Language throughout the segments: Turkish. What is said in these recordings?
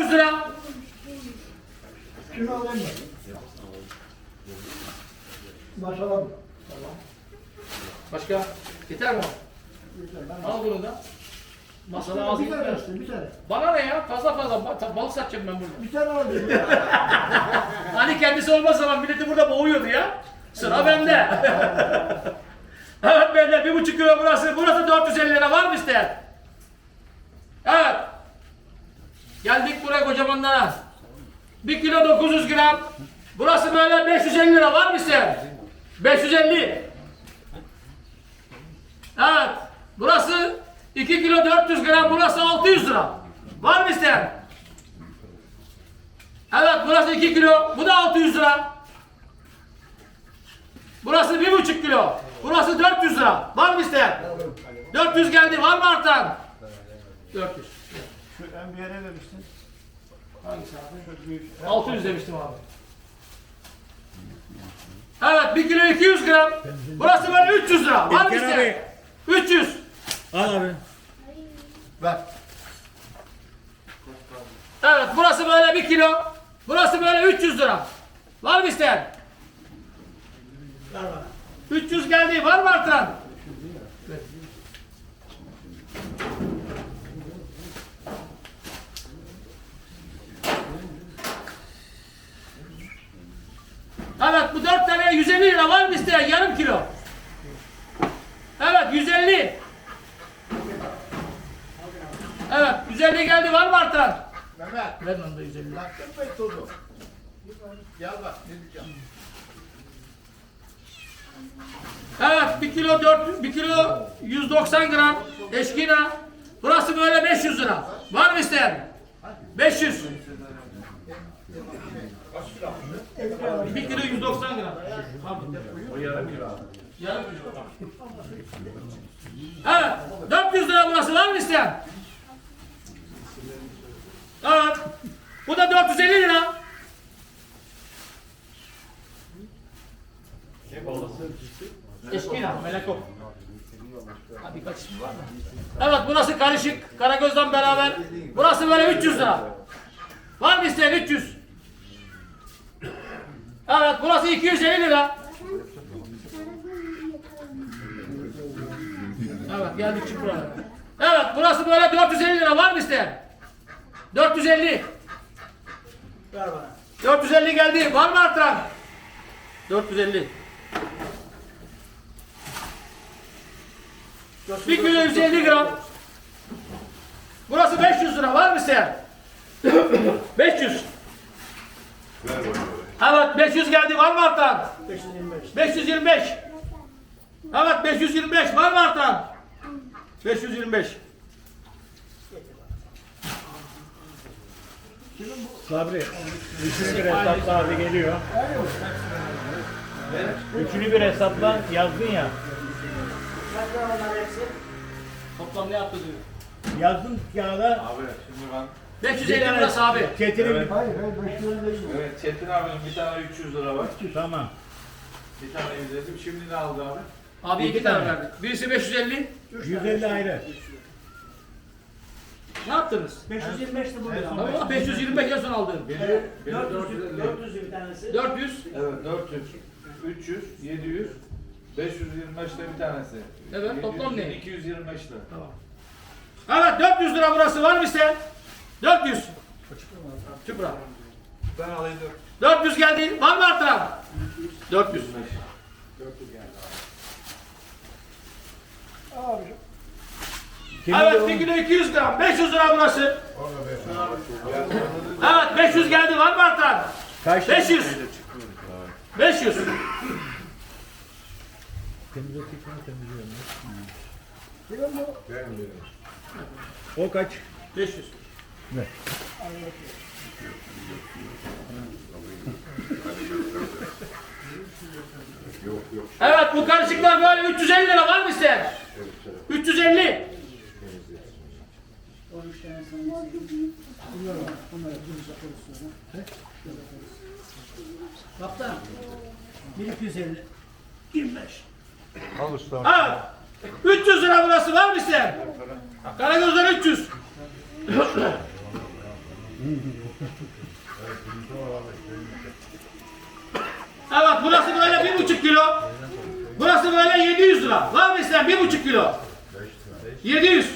400 lira. Şunu alayım mı? Maşallah. Başka? Yeter mi? Ben- Al bunu da. Masada az Bir tane versin, bir tane. Bana ne ya? Fazla fazla ba- balık satacağım ben burada. Bir tane alayım. Hani kendisi olmaz zaman milleti burada boğuyordu ya. Sıra bende. evet bende bir buçuk kilo burası. Burası 450 lira var mı isteyen? Evet. Geldik buraya kocamanlara. 1 kilo 900 gram. Burası böyle 550 lira var mı isteyen? 550. Evet. Burası 2 kilo 400 gram. Burası 600 lira. Var mı isteyen? Evet burası 2 kilo. Bu da 600 lira. Burası 1,5 kilo. Burası 400 lira. Var mı isteyen? 400 geldi. Var mı artan? 400. Şu en bir yere vermiştin. Hangisi abi? Şu büyük. 600 demiştim abi. Evet 1 kilo 200 gram. Burası böyle 300 lira. Var mı İlker isteyen? 300. Al abi. Ver. Evet burası böyle 1 kilo. Burası böyle 300 lira. Var mı isteyen? Ver bana. 300 geldi. Var mı artan? Evet bu 4 tane 150 lira var mı isteyen? Yarım kilo. Evet 150. Evet 150 geldi. Var mı artan? Mehmet. Ver onu da 150. Baktın mı tozu? Gel bak ne diyeceğim. Evet 1 kilo 4 1 kilo 190 gram eşkina. Burası böyle 500 lira. Var mı isteyen? 500. 1 kilo 190 gram. O yarım kilo. Yarım kilo. Evet 400 lira burası var mı isteyen? Evet. Bu da 450 lira. Eşkina, melekop. Ha, birkaç. Evet burası karışık. Karagöz'den beraber. Burası böyle 300 lira. Var mı isteyen 300? Evet burası 250 lira. Evet geldik buraya. Evet burası böyle 450 lira. Var mı isteyen? 450. Ver bana. 450 geldi. Var mı artıran? 450. 1 kilo 150 gram. Burası 500 lira. Var mı isteyen? 500. Evet 500 geldi. Var mı artan? 525. 525. Evet 525. Var mı artan? 525. Sabri. Üçünü bir hesapla abi geliyor. Üçünü bir hesapla yazdın ya. Toplam ne yaptı diyor. Yazdın kağıda. Abi şimdi ben 550 burası abi. Çetin'in Evet. Hayır hayır 500 değil. evet Çetin abinin bir tane 300 lira var. Tamam. Bir tane izledim. Şimdi ne aldı abi? Abi iki tane verdik. Birisi 550. 150 ayrı. Ne yaptınız? 525 de burada. Ama 525 en son aldın. Biri, biri 450. 400 bir tanesi. 400. Evet 400, 300, 700, 525 de bir tanesi. Evet, toplam ne? 225 lira. Evet 400 lira burası var mı isteyen? 400. Çıpra. Ben alayım 400 geldi. Var mı artıran? 400. Abi. Evet 1 kilo 200 gram. 500 lira burası. Evet 500 geldi. Var mı artıran? Kaç? 500. 500. Kimin bu? O kaç? 500. Evet bu karışıklar böyle 350 lira var mı isteyen? 350. 13 tanesini. Bunlar var. Bunları bunu satarız sonra. Kaptan. 1250. 25. Evet. 300 lira burası var mı isteyen? Karagözler 300. Evet burası böyle bir buçuk kilo. Burası böyle 700 lira. Var mı isteyen bir buçuk kilo? 700.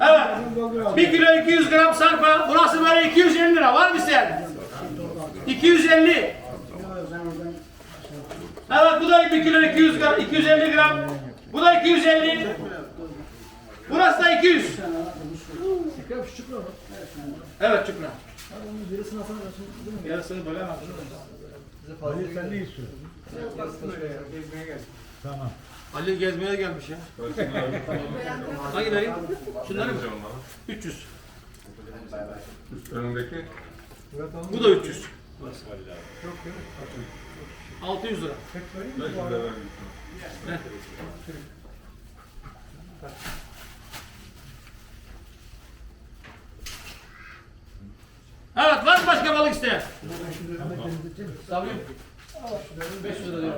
Evet. Bir kilo 200 gram sarpa. Burası böyle 250 lira. Var mı isteyen? 250. Evet bu da 1 kilo 200 gram, 250 gram. Bu da 250. Burası da 200. Evet çupra. Yarısını bölemem. Ali sen ne istiyorsun? Tamam. Ali gezmeye gelmiş ya. Hangi vereyim? Şunları mı? 300. Önündeki Bu da 300. 600 lira. 500 lira. Evet var mı başka balık isteyen? Tabii. 500 lira diyor.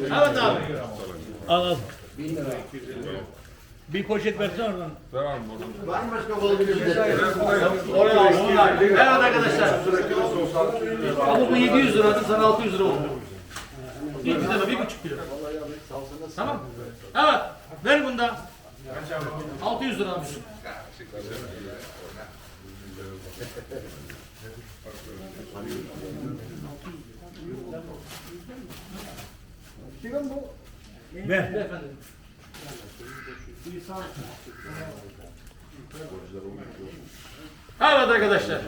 Evet abi. Al al. Bir poşet versene oradan. Devam buradan. Oraya alsınlar. Evet arkadaşlar. Ama bu 700 liradı sana 600 lira oldu. Bir tane bir buçuk kilo. Tamam. Evet. Ver bunu da. 600 lira almışım. Kimin bu? Ver. Efendim. Evet arkadaşlar.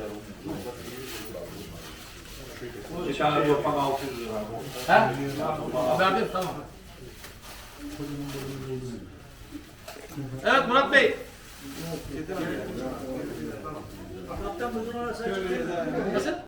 Bir tane yapan 600 lira. He? Verdim tamam. Evet Murat Bey. Nasıl?